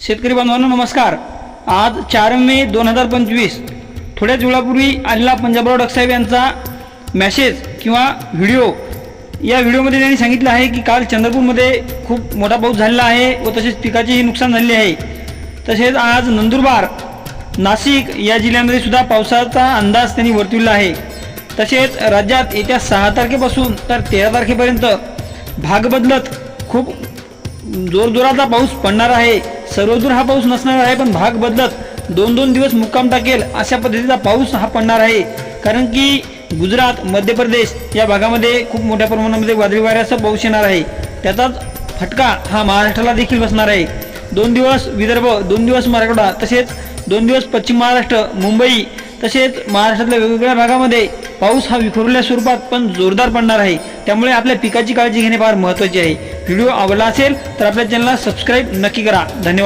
शेतकरी बांधवांनो नमस्कार. आज चार मे दोन हजार पंचवीस. थोड्याच वेळापूर्वी आलेला पंजाबराव डगसाहेब यांचा मॅसेज किंवा व्हिडिओ या व्हिडिओमध्ये त्यांनी सांगितलं आहे की काल चंद्रपूरमध्ये खूप मोठा पाऊस झालेला आहे व तसेच पिकाचेही नुकसान झालेले आहे. तसेच आज नंदुरबार नाशिक या जिल्ह्यामध्ये सुद्धा पावसाचा अंदाज त्यांनी वर्तविला आहे. तसेच राज्यात येत्या सहा तारखेपासून तर तेरा तारखेपर्यंत भाग बदलत खूप जोरजोराचा पाऊस पडणार आहे. सर्वदूर हा पाऊस नसणार आहे पण भाग बदलत दोन दोन दिवस मुक्काम टाकेल अशा पद्धतीचा पाऊस हा पडणार आहे. कारण की गुजरात मध्य प्रदेश या भागामध्ये खूप मोठ्या प्रमाणामध्ये वादळी वाऱ्याचा पाऊस येणार आहे. त्याचाच फटका हा महाराष्ट्राला देखील बसणार आहे. दोन दिवस विदर्भ दोन दिवस मराठवाडा तसेच दोन दिवस पश्चिम महाराष्ट्र मुंबई तसेच महाराष्ट्रातल्या वेगवेगळ्या भागामध्ये पाऊस हा विखुरलेल्या स्वरूपात पण जोरदार पडणार आहे. त्यामुळे आपल्या पिकाची काळजी घेणे फार महत्त्वाचे आहे. व्हिडिओ आवडला असेल तर आपल्या चॅनलला सबस्क्राईब नक्की करा. धन्यवाद.